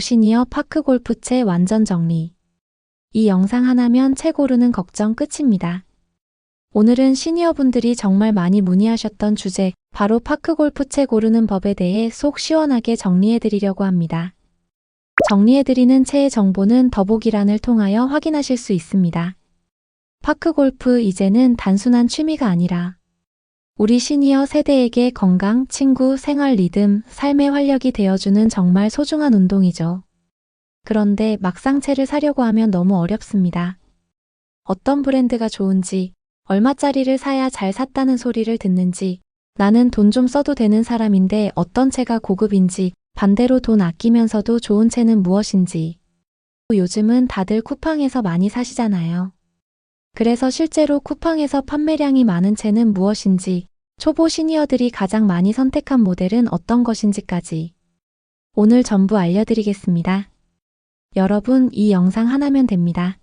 시니어 파크 골프채 완전 정리. 이 영상 하나면 채 고르는 걱정 끝입니다. 오늘은 시니어분들이 정말 많이 문의하셨던 주제, 바로 파크 골프채 고르는 법에 대해 속 시원하게 정리해드리려고 합니다. 정리해드리는 채의 정보는 더보기란을 통하여 확인하실 수 있습니다. 파크 골프 이제는 단순한 취미가 아니라 우리 시니어 세대에게 건강, 친구, 생활 리듬, 삶의 활력이 되어주는 정말 소중한 운동이죠. 그런데 막상 채를 사려고 하면 너무 어렵습니다. 어떤 브랜드가 좋은지, 얼마짜리를 사야 잘 샀다는 소리를 듣는지, 나는 돈 좀 써도 되는 사람인데 어떤 채가 고급인지, 반대로 돈 아끼면서도 좋은 채는 무엇인지. 요즘은 다들 쿠팡에서 많이 사시잖아요. 그래서 실제로 쿠팡에서 판매량이 많은 채는 무엇인지, 초보 시니어들이 가장 많이 선택한 모델은 어떤 것인지까지 오늘 전부 알려드리겠습니다. 여러분 이 영상 하나면 됩니다.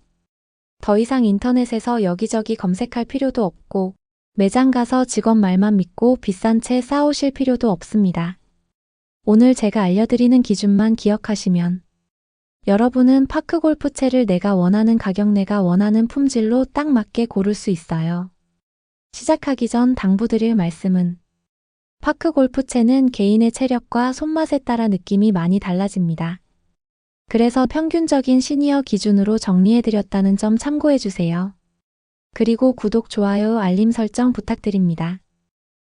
더 이상 인터넷에서 여기저기 검색할 필요도 없고 매장 가서 직원 말만 믿고 비싼 채 싸오실 필요도 없습니다. 오늘 제가 알려드리는 기준만 기억하시면 여러분은 파크 골프채를 내가 원하는 가격 내가 원하는 품질로 딱 맞게 고를 수 있어요. 시작하기 전 당부드릴 말씀은 파크 골프채는 개인의 체력과 손맛에 따라 느낌이 많이 달라집니다. 그래서 평균적인 시니어 기준으로 정리해드렸다는 점 참고해주세요. 그리고 구독, 좋아요, 알림 설정 부탁드립니다.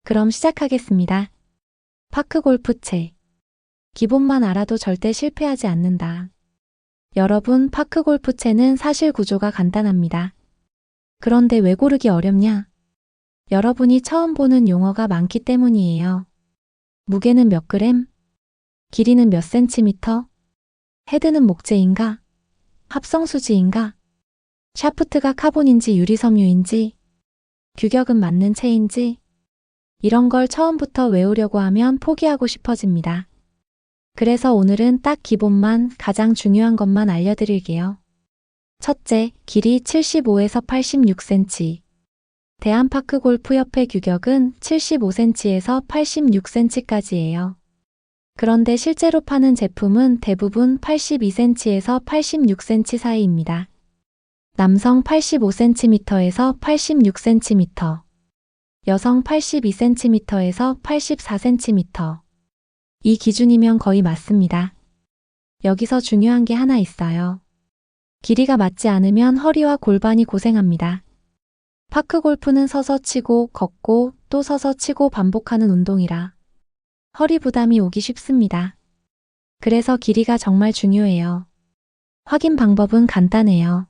그럼 시작하겠습니다. 파크 골프채. 기본만 알아도 절대 실패하지 않는다. 여러분, 파크 골프채는 사실 구조가 간단합니다. 그런데 왜 고르기 어렵냐? 여러분이 처음 보는 용어가 많기 때문이에요. 무게는 몇 그램? 길이는 몇 센티미터? 헤드는 목재인가? 합성수지인가? 샤프트가 카본인지 유리섬유인지? 규격은 맞는 채인지? 이런 걸 처음부터 외우려고 하면 포기하고 싶어집니다. 그래서 오늘은 딱 기본만 가장 중요한 것만 알려드릴게요. 첫째, 길이 75에서 86cm. 대한파크 골프협회 규격은 75cm에서 86cm까지예요. 그런데 실제로 파는 제품은 대부분 82cm에서 86cm 사이입니다. 남성 85cm에서 86cm, 여성 82cm에서 84cm. 이 기준이면 거의 맞습니다. 여기서 중요한 게 하나 있어요. 길이가 맞지 않으면 허리와 골반이 고생합니다. 파크 골프는 서서 치고 걷고 또 서서 치고 반복하는 운동이라 허리 부담이 오기 쉽습니다. 그래서 길이가 정말 중요해요. 확인 방법은 간단해요.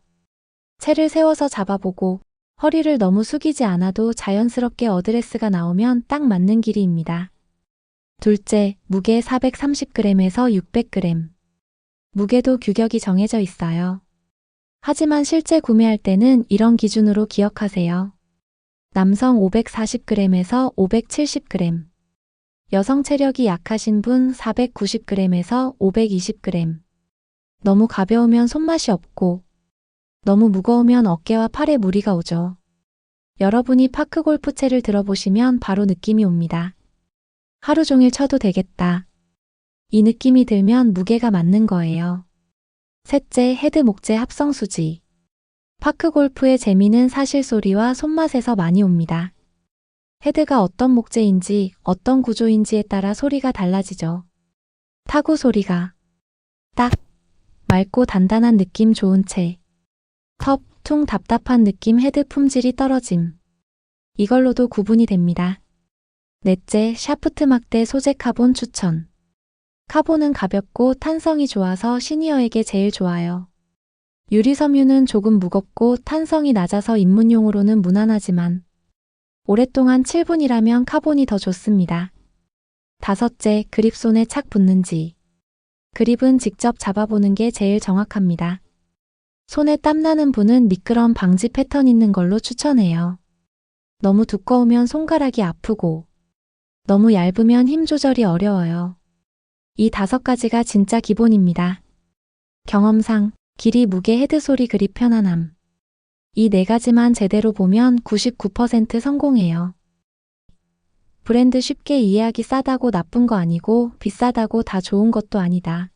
채를 세워서 잡아보고 허리를 너무 숙이지 않아도 자연스럽게 어드레스가 나오면 딱 맞는 길이입니다. 둘째, 무게 430g에서 600g. 무게도 규격이 정해져 있어요. 하지만 실제 구매할 때는 이런 기준으로 기억하세요. 남성 540g에서 570g. 여성 체력이 약하신 분 490g에서 520g. 너무 가벼우면 손맛이 없고, 너무 무거우면 어깨와 팔에 무리가 오죠. 여러분이 파크 골프채를 들어보시면 바로 느낌이 옵니다. 하루 종일 쳐도 되겠다. 이 느낌이 들면 무게가 맞는 거예요. 셋째, 헤드 목재 합성 수지. 파크 골프의 재미는 사실 소리와 손맛에서 많이 옵니다. 헤드가 어떤 목재인지 어떤 구조인지에 따라 소리가 달라지죠. 타구 소리가 딱 맑고 단단한 느낌 좋은 채. 텁, 퉁 답답한 느낌 헤드 품질이 떨어짐. 이걸로도 구분이 됩니다. 넷째, 샤프트 막대 소재 카본 추천. 카본은 가볍고 탄성이 좋아서 시니어에게 제일 좋아요. 유리섬유는 조금 무겁고 탄성이 낮아서 입문용으로는 무난하지만 오랫동안 7분이라면 카본이 더 좋습니다. 다섯째, 그립 손에 착 붙는지. 그립은 직접 잡아보는 게 제일 정확합니다. 손에 땀나는 분은 미끄럼 방지 패턴 있는 걸로 추천해요. 너무 두꺼우면 손가락이 아프고, 너무 얇으면 힘 조절이 어려워요. 이 다섯 가지가 진짜 기본입니다. 경험상, 길이, 무게, 헤드 소리, 그립, 편안함. 이 네 가지만 제대로 보면 99% 성공해요. 브랜드 쉽게 이해하기 싸다고 나쁜 거 아니고 비싸다고 다 좋은 것도 아니다.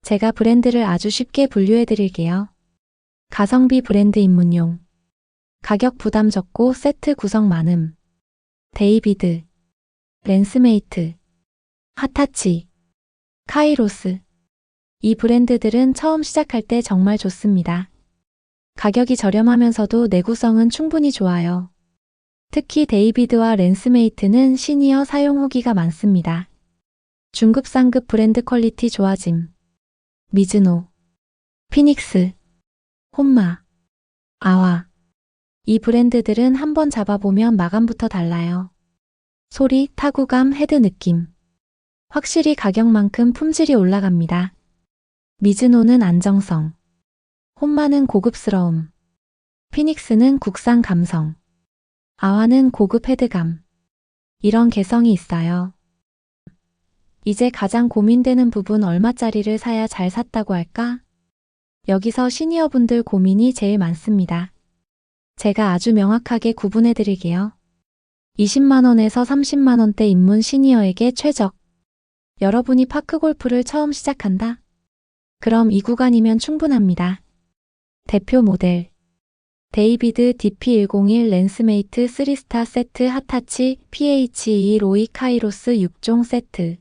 제가 브랜드를 아주 쉽게 분류해 드릴게요. 가성비 브랜드 입문용. 가격 부담 적고 세트 구성 많음. 데이비드. 랜스메이트. 핫타치. 카이로스. 이 브랜드들은 처음 시작할 때 정말 좋습니다. 가격이 저렴하면서도 내구성은 충분히 좋아요. 특히 데이비드와 랜스메이트는 시니어 사용 후기가 많습니다. 중급 상급 브랜드 퀄리티 좋아짐. 미즈노. 피닉스. 혼마. 아와. 이 브랜드들은 한번 잡아보면 마감부터 달라요. 소리, 타구감, 헤드 느낌. 확실히 가격만큼 품질이 올라갑니다. 미즈노는 안정성. 혼마는 고급스러움. 피닉스는 국산 감성. 아와는 고급 헤드감. 이런 개성이 있어요. 이제 가장 고민되는 부분 얼마짜리를 사야 잘 샀다고 할까? 여기서 시니어분들 고민이 제일 많습니다. 제가 아주 명확하게 구분해 드릴게요. 20만원에서 30만원대 입문 시니어에게 최적. 여러분이 파크 골프를 처음 시작한다? 그럼 이 구간이면 충분합니다. 대표 모델. 데이비드 DP101 랜스메이트 3스타 세트 핫타치 PH2 로이 카이로스 6종 세트.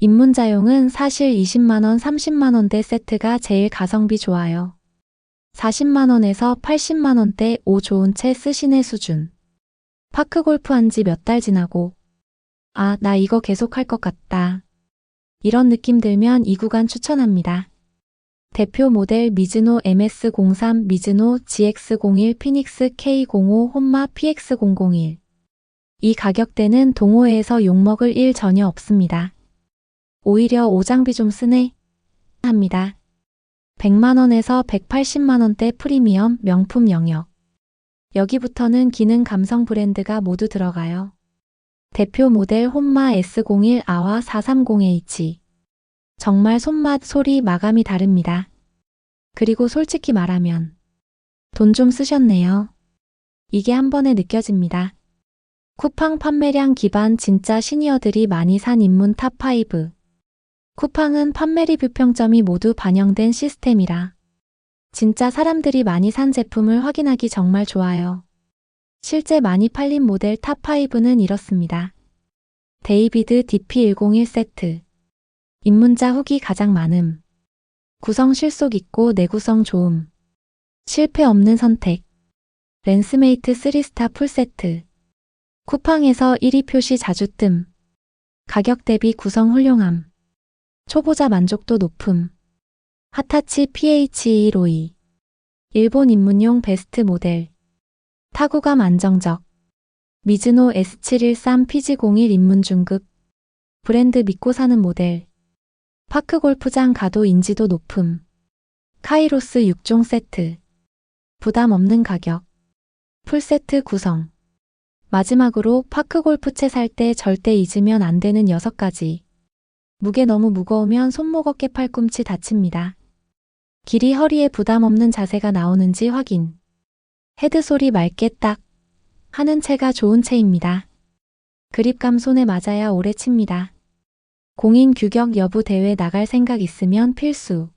입문자용은 사실 20만원, 30만원대 세트가 제일 가성비 좋아요. 40만원에서 80만원대 오 좋은 채 쓰시네 수준. 파크 골프 한 지 몇 달 지나고, 아, 나 이거 계속 할 것 같다. 이런 느낌 들면 이 구간 추천합니다. 대표 모델 미즈노 MS03, 미즈노 GX01, 피닉스 K05, 혼마 PX001. 이 가격대는 동호회에서 욕먹을 일 전혀 없습니다. 오히려 오장비 좀 쓰네. 합니다. 100만원에서 180만원대 프리미엄 명품 영역. 여기부터는 기능 감성 브랜드가 모두 들어가요. 대표 모델 혼마 S01 아와 430H. 정말 손맛, 소리, 마감이 다릅니다. 그리고 솔직히 말하면 돈 좀 쓰셨네요. 이게 한 번에 느껴집니다. 쿠팡 판매량 기반 진짜 시니어들이 많이 산 입문 탑5. 쿠팡은 판매 리뷰 평점이 모두 반영된 시스템이라 진짜 사람들이 많이 산 제품을 확인하기 정말 좋아요. 실제 많이 팔린 모델 탑5는 이렇습니다. 데이비드 DP101 세트. 입문자 후기 가장 많음. 구성 실속 있고 내구성 좋음. 실패 없는 선택. 랜스메이트 3스타 풀세트. 쿠팡에서 1위 표시 자주 뜸. 가격 대비 구성 훌륭함. 초보자 만족도 높음. 핫타치 PHE 로이. 일본 입문용 베스트 모델. 타구감 안정적. 미즈노 S713 PG01 입문 중급. 브랜드 믿고 사는 모델. 파크 골프장 가도 인지도 높음. 카이로스 6종 세트. 부담 없는 가격. 풀세트 구성. 마지막으로 파크 골프채 살 때 절대 잊으면 안 되는 6가지. 무게 너무 무거우면 손목 어깨 팔꿈치 다칩니다. 길이 허리에 부담 없는 자세가 나오는지 확인. 헤드 소리 맑게 딱 하는 채가 좋은 채입니다. 그립감 손에 맞아야 오래 칩니다. 공인 규격 여부 대회 나갈 생각 있으면 필수.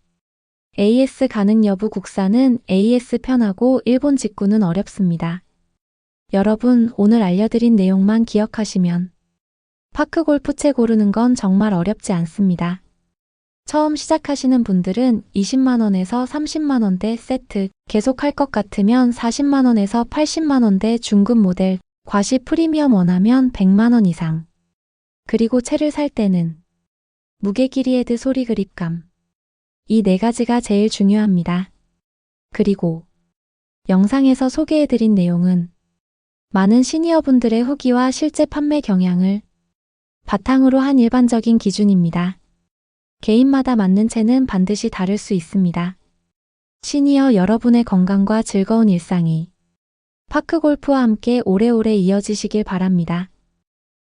AS 가능 여부 국산은 AS 편하고 일본 직구는 어렵습니다. 여러분 오늘 알려드린 내용만 기억하시면 파크 골프채 고르는 건 정말 어렵지 않습니다. 처음 시작하시는 분들은 20만원에서 30만원대 세트, 계속 할 것 같으면 40만원에서 80만원대 중급 모델, 과시 프리미엄 원하면 100만원 이상. 그리고 채를 살 때는 무게 길이 헤드 소리 그립감. 이 네 가지가 제일 중요합니다. 그리고 영상에서 소개해드린 내용은 많은 시니어분들의 후기와 실제 판매 경향을 바탕으로 한 일반적인 기준입니다. 개인마다 맞는 채는 반드시 다를 수 있습니다. 시니어 여러분의 건강과 즐거운 일상이 파크 골프와 함께 오래오래 이어지시길 바랍니다.